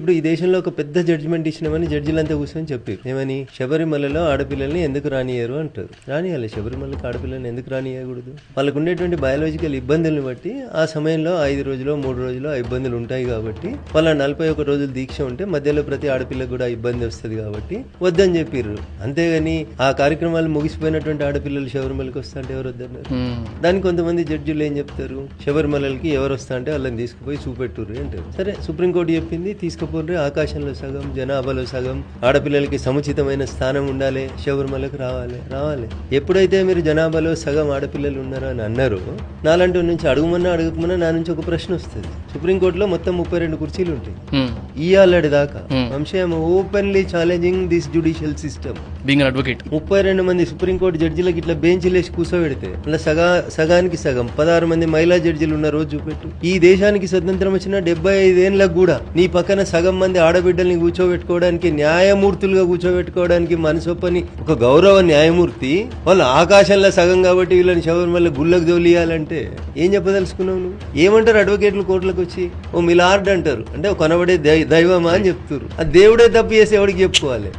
ఇప్పుడు ఈ దేశంలో ఒక పెద్ద జడ్జిమెంట్ ఇచ్చినామని జడ్జిలంతా కూర్చొని చెప్పారు ఏమని? శబరిమలలో ఆడపిల్లల్ని ఎందుకు రానియరు అంటారు. రానియాలి శబరిమలకి ఆడపిల్లల్ని ఎందుకు రానియకూడదు వాళ్ళకు ఉండేటువంటి బయాలజికల్ ఇబ్బందుల్ని బట్టి ఆ సమయంలో ఐదు రోజులు మూడు రోజులు ఆ ఇబ్బందులు ఉంటాయి కాబట్టి వాళ్ళ నలభై ఒక రోజులు దీక్ష ఉంటే మధ్యలో ప్రతి ఆడపిల్లకు కూడా ఇబ్బంది వస్తుంది కాబట్టి వద్దని చెప్పారు అంతేగాని ఆ కార్యక్రమాలు ముగిసిపోయినటువంటి ఆడపిల్లలు శబరిమలకి వస్తా అంటే ఎవరు వద్దన్నారు? ఉమ్. దానికి కొంతమంది జడ్జిలు ఏం చెప్తారు? శబరిమలకి ఎవరు వస్తా అంటే వాళ్ళని తీసుకుపోయి చూపెట్టుర్రు అంటారు. సరే సుప్రీంకోర్టు చెప్పింది తీసుకుపోర్రి ఆకాశంలో సగం జనాభాలో సగం ఆడపిల్లలకి సముచితమైన స్థానం ఉండాలి శబరిమలకు రావాలి రావాలి. ఎప్పుడైతే మీరు జనాభాలో సగం ఆడపిల్లలు ఉన్నారో అని అన్నారో నాలంటి నుంచి అడుగుమన్నా అడగకమన్నా నా నుంచి ఒక ప్రశ్న వస్తుంది. సుప్రీంకోర్టులో మొత్తం ముప్పై రెండు కుర్చీలు ఉంటాయి. ఇయాలడి దాకా. Hmm. వంశం openly challenging this judicial system advocate ముప్పై రెండు మంది సుప్రీంకోర్టు జడ్జిలకు ఇట్లా బెంచ్లు వేసి కూర్చోబెడితే అలా సగా సగానికి సగం పదహారు మంది మహిళా జడ్జిలు ఉన్న రోజు చూపెట్టు. ఈ దేశానికి స్వతంత్రం వచ్చిన డెబ్బై ఐదేళ్ళకు కూడా నీ పక్కన సగం మంది ఆడబిడ్డల్ని కూర్చోబెట్టుకోవడానికి న్యాయమూర్తులుగా కూర్చోబెట్టుకోవడానికి మనసొప్పని ఒక గౌరవ న్యాయమూర్తి వాళ్ళు ఆకాశంలో సగం కాబట్టి వీళ్ళని శబరిమల గుళ్ళకు దోలియాలంటే ఏం చెప్పదలుచుకున్నావు నువ్వు? ఏమంటారు అడ్వకేట్లు కోర్టులకు వచ్చి ఓ మిలార్డ్ అంటారు. అంటే కొనబడే దై- దైవమా అని చెప్తారు. ఆ దేవుడే తప్పు చేసి ఎవరికి చెప్పుకోవాలి?